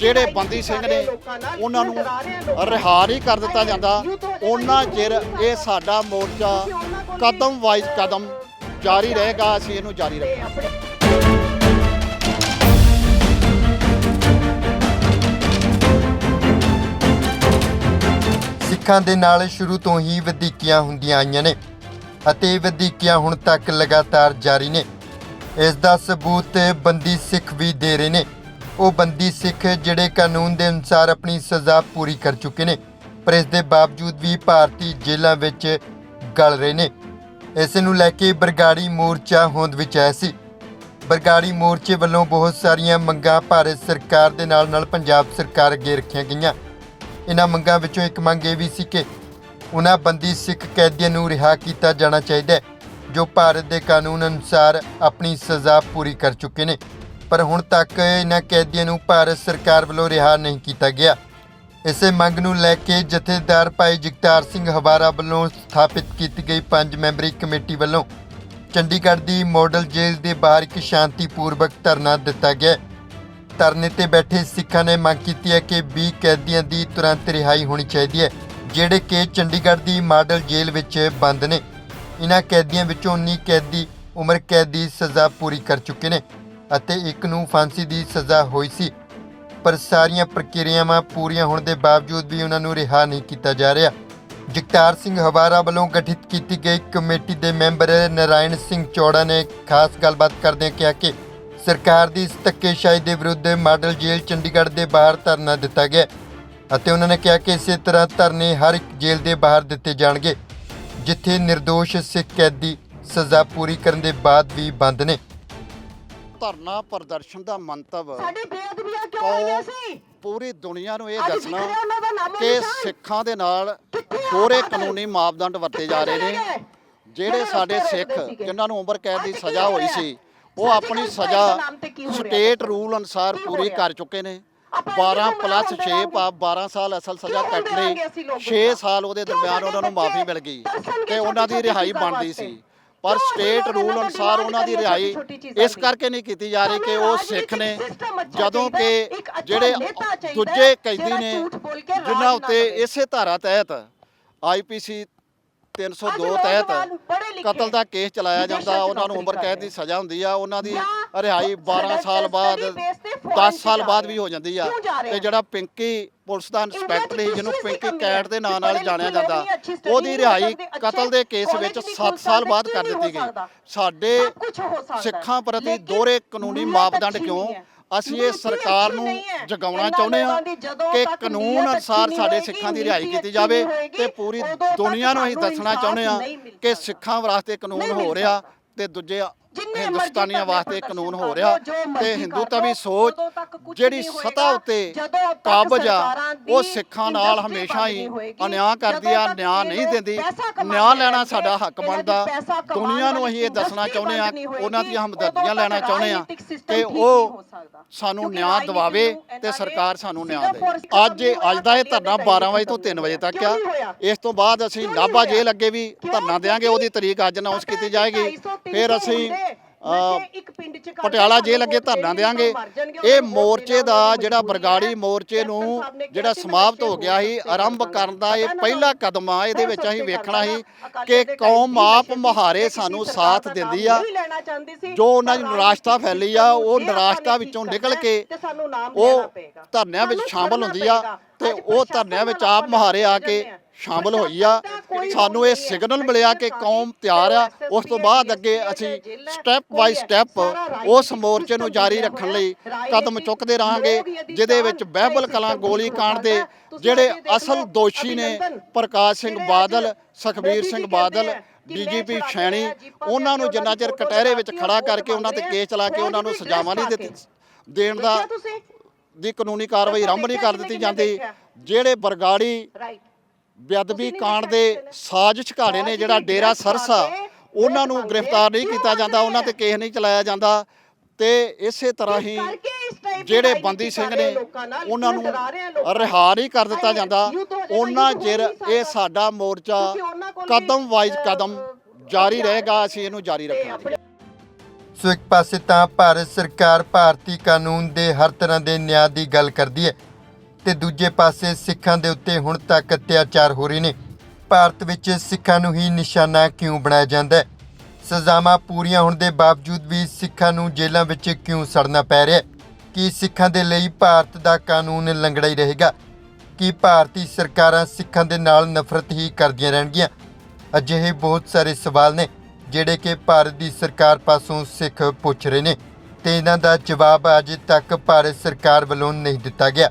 ਜਿਹੜੇ ਬੰਦੀ ਸਿੰਘ ਨੇ ਉਹਨਾਂ ਨੂੰ ਰਿਹਾ ਨਹੀਂ ਕਰ ਦਿੱਤਾ ਜਾਂਦਾ, ਉਹਨਾਂ ਚਿਰ ਇਹ ਸਾਡਾ ਮੋਰਚਾ ਕਦਮ ਵਾਈਜ਼ ਕਦਮ ਜਾਰੀ ਰਹੇਗਾ, ਅਸੀਂ ਇਹਨੂੰ ਜਾਰੀ ਰੱਖਾਂਗੇ। ਸਿੱਖਾਂ ਦੇ ਨਾਲ ਸ਼ੁਰੂ ਤੋਂ ਹੀ ਵਧੀਕੀਆਂ ਹੁੰਦੀਆਂ ਆਈਆਂ ਨੇ ਅਤੇ ਵਧੀਕੀਆਂ ਹੁਣ ਤੱਕ ਲਗਾਤਾਰ ਜਾਰੀ ਨੇ। ਇਸ ਦਾ ਸਬੂਤ ਬੰਦੀ ਸਿੱਖ ਵੀ ਦੇ ਰਹੇ ਨੇ। ਉਹ ਬੰਦੀ ਸਿੱਖ ਜਿਹੜੇ ਕਾਨੂੰਨ ਦੇ ਅਨੁਸਾਰ ਆਪਣੀ ਸਜ਼ਾ ਪੂਰੀ ਕਰ ਚੁੱਕੇ ਨੇ, ਪਰ ਇਸ ਦੇ ਬਾਵਜੂਦ ਵੀ ਭਾਰਤੀ ਜੇਲ੍ਹਾਂ ਵਿੱਚ ਗਲ ਰਹੇ ਨੇ। ਇਸ ਨੂੰ ਲੈ ਕੇ ਬਰਗਾੜੀ ਮੋਰਚਾ ਹੋਂਦ ਵਿੱਚ ਆਇਆ ਸੀ। ਬਰਗਾੜੀ ਮੋਰਚੇ ਵੱਲੋਂ ਬਹੁਤ ਸਾਰੀਆਂ ਮੰਗਾਂ ਭਾਰਤ ਸਰਕਾਰ ਦੇ ਨਾਲ ਨਾਲ ਪੰਜਾਬ ਸਰਕਾਰ ਅੱਗੇ ਰੱਖੀਆਂ ਗਈਆਂ। ਇਹਨਾਂ ਮੰਗਾਂ ਵਿੱਚੋਂ ਇੱਕ ਮੰਗ ਇਹ ਵੀ ਸੀ ਕਿ ਉਹਨਾਂ ਬੰਦੀ ਸਿੱਖ ਕੈਦੀਆਂ ਨੂੰ ਰਿਹਾ ਕੀਤਾ ਜਾਣਾ ਚਾਹੀਦਾ ਹੈ, ਜੋ ਭਾਰਤ ਦੇ ਕਾਨੂੰਨ ਅਨੁਸਾਰ ਆਪਣੀ ਸਜ਼ਾ ਪੂਰੀ ਕਰ ਚੁੱਕੇ ਨੇ। ਪਰ ਹੁਣ ਤੱਕ ਇਹਨਾਂ ਕੈਦੀਆਂ ਨੂੰ ਭਾਰਤ ਸਰਕਾਰ ਵੱਲੋਂ ਰਿਹਾ ਨਹੀਂ ਕੀਤਾ ਗਿਆ। ਇਸੇ ਮੰਗ ਨੂੰ ਲੈ ਕੇ ਜਥੇਦਾਰ ਭਾਈ ਜਗਤਾਰ ਸਿੰਘ ਹਵਾਰਾ ਵੱਲੋਂ ਸਥਾਪਿਤ ਕੀਤੀ ਗਈ ਪੰਜ ਮੈਂਬਰੀ ਕਮੇਟੀ ਵੱਲੋਂ ਚੰਡੀਗੜ੍ਹ ਦੀ ਮਾਡਲ ਜੇਲ੍ਹ ਦੇ ਬਾਹਰ ਇੱਕ ਸ਼ਾਂਤੀਪੂਰਵਕ ਧਰਨਾ ਦਿੱਤਾ ਗਿਆ। ਧਰਨੇ ਤੇ ਬੈਠੇ ਸਿੱਖਾਂ ਨੇ ਮੰਗ ਕੀਤੀ ਹੈ ਕਿ 20 ਕੈਦੀਆਂ ਦੀ ਤੁਰੰਤ ਰਿਹਾਈ ਹੋਣੀ ਚਾਹੀਦੀ ਹੈ, ਜਿਹੜੇ ਕਿ ਚੰਡੀਗੜ੍ਹ ਦੀ ਮਾਡਲ ਜੇਲ੍ਹ ਵਿੱਚ ਬੰਦ ਨੇ। ਇਹਨਾਂ ਕੈਦੀਆਂ ਵਿੱਚੋਂ 19 ਕੈਦੀ ਉਮਰ ਕੈਦ ਦੀ ਸਜ਼ਾ ਪੂਰੀ ਕਰ ਚੁੱਕੇ ਨੇ। ਅਤੇ ਇੱਕ ਨੂੰ ਫਾਂਸੀ ਦੀ ਸਜ਼ਾ ਹੋਈ ਸੀ। ਪਰ ਸਾਰੀਆਂ ਪ੍ਰਕਿਰਿਆਵਾਂ ਪੂਰੀਆਂ ਹੋਣ ਦੇ ਬਾਵਜੂਦ ਵੀ ਉਹਨਾਂ ਨੂੰ ਰਿਹਾ ਨਹੀਂ ਕੀਤਾ ਜਾ ਰਿਹਾ। ਜਗਤਾਰ ਸਿੰਘ ਹਵਾਰਾ ਵੱਲੋਂ ਗਠਿਤ ਕੀਤੀ ਗਈ ਕਮੇਟੀ ਦੇ ਮੈਂਬਰ ਨਰਾਇਣ ਸਿੰਘ ਚੌੜਾ ਨੇ ਖਾਸ ਗੱਲਬਾਤ ਕਰਦਿਆਂ ਕਿਹਾ ਕਿ ਸਰਕਾਰ ਦੀ ਇਸ ਧੱਕੇਸ਼ਾਹੀ ਦੇ ਵਿਰੁੱਧ ਮਾਡਲ ਜੇਲ੍ਹ ਚੰਡੀਗੜ੍ਹ ਦੇ ਬਾਹਰ ਧਰਨਾ ਦਿੱਤਾ ਗਿਆ ਅਤੇ ਉਹਨਾਂ ਨੇ ਕਿਹਾ ਕਿ ਇਸੇ ਤਰ੍ਹਾਂ ਧਰਨੇ ਹਰ ਇੱਕ ਜੇਲ੍ਹ ਦੇ ਬਾਹਰ ਦਿੱਤੇ ਜਾਣਗੇ, ਜਿੱਥੇ નિર્ਦੋਸ਼ ਸਿੱਖ ਕੈਦੀ ਸਜ਼ਾ ਪੂਰੀ ਕਰਨ ਦੇ ਬਾਅਦ ਵੀ ਬੰਦ ਨੇ। ਧਰਨਾ ਪ੍ਰਦਰਸ਼ਨ ਦਾ ਮੰਤਵ ਸਾਡੀ ਬੇਅਦਬੀਆਂ ਕਿਉਂ ਹੋਈਆਂ ਸੀ ਪੂਰੀ ਦੁਨੀਆ ਨੂੰ ਇਹ ਦੱਸਣਾ ਕਿ। ਸਿੱਖਾਂ ਦੇ ਨਾਲ ਕਿੱਥੇ ਆ ਦੋਹਰੇ ਉਹਨਾਂ ਦੇ? ਕਾਨੂੰਨੀ ਮਾਪਦੰਡ ਵਰਤੇ ਜਾ ਰਹੇ ਨੇ ਜਿਹੜੇ ਸਾਡੇ ਸਿੱਖ। ਜਿਨ੍ਹਾਂ ਨੂੰ ਉਮਰ ਕੈਦ ਦੀ ਸਜ਼ਾ ਹੋਈ? ਸੀ ਉਹ ਆਪਣੀ ਸਜ਼ਾ? ਸਟੇਟ ਰੂਲ ਅਨੁਸਾਰ ਪੂਰੀ? ਕਰ ਚੁੱਕੇ ਨੇ ਆਪਾਂ 12 ਇਹਨੂੰ ਪਲੱਸ ਹੁੰਦੇ 6 ਰਹਾਂਗੇ। ਪਾ 12 ਸਾਲ ਅਸਲ ਸਜ਼ਾ ਕੱਟ ਲਈ ਰਹਾਂਗੇ ਅਸੀਂ ਲੋਕ 6 ਗੁੱਸਾ? ਸਾਲ ਉਹਦੇ ਦਰਮਿਆਨ ਉਹਨਾਂ ਨੂੰ ਮਾਫੀ ਮਿਲ ਗਈ ਤੇ ਉਹਨਾਂ ਦੀ ਰਿਹਾਈ ਬਣਦੀ। ਸੀ ਪਰ ਸਟੇਟ ਰੂਲ ਅਨੁਸਾਰ ਉਹਨਾਂ ਦੀ ਰਿਹਾਈ ਇਸ। ਕਰਕੇ ਨਹੀਂ ਕੀਤੀ ਜਾ ਰਹੀ ਕਿ ਉਹ ਸਿੱਖ ਨੇ ਜਦੋਂ ਕਿ ਜਿਹੜੇ ਦੂਜੇ ਕੈਦੀ ਨੇ ਜਿਨ੍ਹਾਂ ਉੱਤੇ। ਇਸੇ ਧਾਰਾ ਤਹਿਤ ਆਈਪੀਸੀ 302 ਅੱਜ ਤਹਿਤ ਕਤਲ ਦਾ ਕੇਸ ਚਲਾਇਆ ਜਾਂਦਾ ਉਹਨਾਂ ਨੂੰ ਉਮਰ ਕੈਦ ਦੀ ਸਜ਼ਾ ਹੁੰਦੀ ਆ ਉਹਨਾਂ ਦੀ ਰਿਹਾਈ 12 ਸਾਲ ਬਾਅਦ study base ਤੇ foreign 10 ਚ ਸਾਲ ਬਾਅਦ ਵੀ ਹੋ ਜਾਂਦੀ ਆ ਤੇ? ਜਿਹੜਾ ਪਿੰਕੀ ਪੁਲਿਸ ਦਾ ਇੰਸਪੈਕਟਰ ਸੀ ਜਿਹਨੂੰ ਪਿੰਕੀ ਕੈਟ ਦੇ ਨਾਂ ਨਾਲ ਜਾਣਿਆ ਜਾਂਦਾ ਉਹਦੀ ਰਿਹਾਈ ਕਤਲ ਦੇ ਕੇਸ ਵਿੱਚ college ਵੀ 7 ਖੁੱਲ੍ਹ ਸਾਲ ਬਾਅਦ ਕਰ ਦਿੱਤੀ ਗਈ? ਸਾਡੇ। ਸਿੱਖਾਂ ਪ੍ਰਤੀ ਦੋਹਰੇ ਕਾਨੂੰਨੀ ਮਾਪਦੰਡ ਕਿਉਂ। ਅਸੀਂ ਇਹ ਸਰਕਾਰ ਨੂੰ। ਜਗਾਉਣਾ ਚਾਹੁੰਦੇ ਹਾਂ ਕਿ ਕਾਨੂੰਨ ਅਨੁਸਾਰ ਸਾਡੇ ਸਿੱਖਾਂ ਦੀ ਰਿਹਾਈ ਕੀਤੀ ਜਾਵੇ ਤੇ ਪੂਰੀ ਦੁਨੀਆ ਨੂੰ ਅਸੀਂ ਦੱਸਣਾ ਚਾਹੁੰਦੇ ਹਾਂ ਕਿ। ਸਿੱਖਾਂ ਵਾਸਤੇ ਕਾਨੂੰਨ ਹੋ ਰਿਹਾ। ਤੇ ਦੂਜੇ ਹਿੰਦੁਸਤਾਨੀਆਂ ਮਰਜ਼ੀ ਵਾਸਤੇ ਕਾਨੂੰਨ ਹੋ ਰਿਹਾ ਜੋ ਤੇ ਮਰਜ਼ੀ ਹਿੰਦੂ ਕਰ ਤਾਂ ਵੀ ਸੋਚ ਜਿਹੜੀ ਸਤਾ। ਉੱਤੇ ਕਾਬਜ ਆ ਉਹ ਸਿੱਖਾਂ ਨਾਲ ਹਮੇਸ਼ਾ ਹੀ ਅਨਿਆਂ ਕਰਦੀ ਆ ਨਿਆਂ ਨਹੀਂ ਦਿੰਦੀ ਨਿਆਂ ਲੈਣਾ ਸਾਡਾ ਹੱਕ ਬਣਦਾ ਦੁਨੀਆ ਨੂੰ ਅਸੀਂ ਇਹ ਦੱਸਣਾ ਚਾਹੁੰਦੇ ਆ ਉਹਨਾਂ ਦੀਆਂ ਹਮਦਰਦੀਆਂ ਲੈਣਾ ਚਾਹੁੰਦੇ ਆ ਕਿ ਉਹ। ਸਾਨੂੰ ਨਿਆਂ ਦਿਵਾਵੇ ਤੇ ਸਰਕਾਰ ਸਾਨੂੰ ਨਿਆਂ ਦੇ ਅੱਜ ਅੱਜ ਦਾ ਇਹ ਧਰਨਾ 12 ਵਜੇ ਤੋਂ 3 ਵਜੇ ਤੱਕ ਆ ਇਸ ਤੋਂ ਬਾਅਦ ਅਸੀਂ ਨਾਭਾ? ਜੇਲ੍ਹ ਅੱਗੇ ਵੀ? ਧਰਨਾ ਦੇਵਾਂਗੇ ਉਹਦੀ ਤਰੀਕ ਅੱਜ ਅਨਾਉਂਸ ਕੀਤੀ ਜਾਏਗੀ 250 ਫਿਰ ਅਸੀਂ ਇੱਕ ਪਿੰਡ 'ਚ ਕਰਦੇ ਪਟਿਆਲਾ ਜੇਲ੍ਹ ਅੱਗੇ ਧਰਨਾ ਜਾਣਗੇ, ਇਹ ਮੋਰਚੇ ਦਾ ਜਿਹੜਾ ਬਰਗਾੜੀ। ਮੋਰਚੇ ਨੂੰ ਜਿਹੜਾ ਸਮਾਪਤ ਹੋ ਗਿਆ ਸੀ ਆਰੰਭ ਕਰ ਕਰਨ ਦਾ ਇਹ ਦਾਂਗਾ। ਪਹਿਲਾ ਕਦਮ ਆ ਇਹਦੇ ਵਿੱਚ ਅਸੀਂ ਵੇਖਣਾ ਸੀ ਦਾਂਗਾ। ਕਿ ਕੌਮ ਆਪ ਮੁਹਾਰੇ ਸਾਨੂੰ ਸਾਥ ਦਿੰਦੀ ਆ। ਜੋ ਉਹਨਾਂ ਦੀ ਨਿਰਾਸ਼ਤਾ ਫੈਲੀ ਆ ਉਹ ਨਿਰਾਸ਼ਤਾ ਵਿੱਚੋਂ ਨਿਕਲ ਕੇ ਉਹ। ਧਰਨਿਆਂ ਵਿੱਚ ਸ਼ਾਮਲ ਹੁੰਦੀ ਆ। ਤੇ ਉਹ ਧਰਨਿਆਂ ਵਿੱਚ ਆਪ ਮੁਹਾਰੇ ਆ ਕੇ ਸ਼ਾਮਲ ਹੋਈ ਆ ਸਾਨੂੰ ਇਹ ਸਿਗਨਲ ਮਿਲਿਆ ਕਿ ਕੌਮ ਤਿਆਰ ਆ। ਉਸ ਤੋਂ ਬਾਅਦ ਅੱਗੇ ਅਸੀਂ ਸਟੈਪ ਬਾਈ ਸਟੈਪ ਉਸ ਮੋਰਚੇ ਨੂੰ ਜਾਰੀ ਰੱਖਣ ਲਈ ਕਦਮ ਚੁੱਕਦੇ ਰਹਾਂਗੇ ਜਿਹਦੇ ਵਿੱਚ ਬਹਿਬਲ ਕਲਾਂ ਗੋਲੀ ਕਾਂਡ ਦੇ ਜਿਹੜੇ ਅਸਲ ਦੋਸ਼ੀ ਨੇ ਪ੍ਰਕਾਸ਼ ਸਿੰਘ ਬਾਦਲ ਸੁਖਬੀਰ ਸਿੰਘ ਬਾਦਲ ਡੀਜੀਪੀ ਸ਼ੈਣੀ ਉਹਨਾਂ ਨੂੰ ਜਿੰਨਾ ਚਿਰ ਕਟਹਿਰੇ ਵਿੱਚ ਖੜਾ ਕਰਕੇ ਉਹਨਾਂ ਤੇ ਕੇਸ ਚਲਾ ਕੇ ਉਹਨਾਂ ਨੂੰ ਸਜ਼ਾਵਾਂ ਨਹੀਂ ਦਿੱਤੀ ਦੇਣ ਦਾ ਦੀ ਕਾਨੂੰਨੀ ਕਾਰਵਾਈ ਆਰੰਭ ਨਹੀਂ ਕਰ ਦਿੱਤੀ ਜਾਂਦੀ। ਜਿਹੜੇ ਬਰਗਾੜੀ ਬੇਅਦਬੀ ਕਾਂਡ ਦੇ ਸਾਜ਼ਿਸ਼ ਘਾੜੇ ਨੇ ਜਿਹੜਾ ਡੇਰਾ ਸਰਸਾ ਉਹਨਾਂ ਨੂੰ। ਗ੍ਰਿਫਤਾਰ ਨਹੀਂ ਕੀਤਾ ਜਾਂਦਾ ਉਹਨਾਂ ਤੇ ਕੇਸ ਨਹੀਂ ਚਲਾਇਆ ਜਾਂਦਾ। ਤੇ ਇਸੇ ਤਰ੍ਹਾਂ ਹੀ ਜਿਹੜੇ ਬੰਦੀ ਸਿੰਘ ਨੇ ਉਹਨਾਂ ਨੂੰ ਰਿਹਾ ਨਹੀਂ ਕਰ ਦਿੱਤਾ ਜਾਂਦਾ। ਉਹਨਾਂ ਚਿਰ ਇਹ ਸਾਡਾ। ਮੋਰਚਾ ਕਦਮ ਵਾਈਜ਼ ਕਦਮ ਜਾਰੀ ਰਹੇਗਾ ਅਸੀਂ ਇਹਨੂੰ ਜਾਰੀ ਰੱਖਾਂਗੇ। ਸੋ ਇੱਕ ਪਾਸੇ ਤਾਂ ਭਾਰਤ ਸਰਕਾਰ ਭਾਰਤੀ ਕਾਨੂੰਨ ਦੇ ਹਰ ਤਰ੍ਹਾਂ ਦੇ ਨਿਆਂ ਦੀ ਗੱਲ ਕਰਦੀ ਹੈ। ਤੇ ਦੂਜੇ ਪਾਸੇ ਸਿੱਖਾਂ ਦੇ ਉੱਤੇ ਹੁਣ ਤੱਕ ਅਤਿਆਚਾਰ ਹੋ ਰਹੇ ਨੇ। ਭਾਰਤ ਵਿੱਚ ਸਿੱਖਾਂ ਨੂੰ ਹੀ ਨਿਸ਼ਾਨਾ ਕਿਉਂ ਬਣਾਇਆ ਜਾਂਦਾ ਹੈ? ਸਜ਼ਾਵਾਂ ਪੂਰੀਆਂ ਹੋਣ ਦੇ ਬਾਵਜੂਦ ਵੀ ਸਿੱਖਾਂ ਨੂੰ ਜੇਲ੍ਹਾਂ ਵਿੱਚ ਕਿਉਂ ਸੜਨਾ ਪੈ ਰਿਹਾ ਹੈ? ਕੀ ਸਿੱਖਾਂ ਦੇ ਲਈ ਭਾਰਤ ਦਾ ਕਾਨੂੰਨ ਲੰਗੜਾ ਹੀ ਰਹੇਗਾ? ਕੀ ਭਾਰਤੀ ਸਰਕਾਰਾਂ ਸਿੱਖਾਂ ਦੇ ਨਾਲ ਨਫ਼ਰਤ ਹੀ ਕਰਦੀਆਂ ਰਹਿਣਗੀਆਂ? ਅਜਿਹੇ ਬਹੁਤ ਸਾਰੇ ਸਵਾਲ ਨੇ, ਜਿਹੜੇ ਕਿ ਭਾਰਤ ਦੀ ਸਰਕਾਰ ਪਾਸੋਂ ਸਿੱਖ ਪੁੱਛ ਰਹੇ ਨੇ ਤੇ ਇਹਨਾਂ ਦਾ ਜਵਾਬ ਅਜੇ ਤੱਕ ਭਾਰਤ ਸਰਕਾਰ ਵੱਲੋਂ ਨਹੀਂ ਦਿੱਤਾ ਗਿਆ।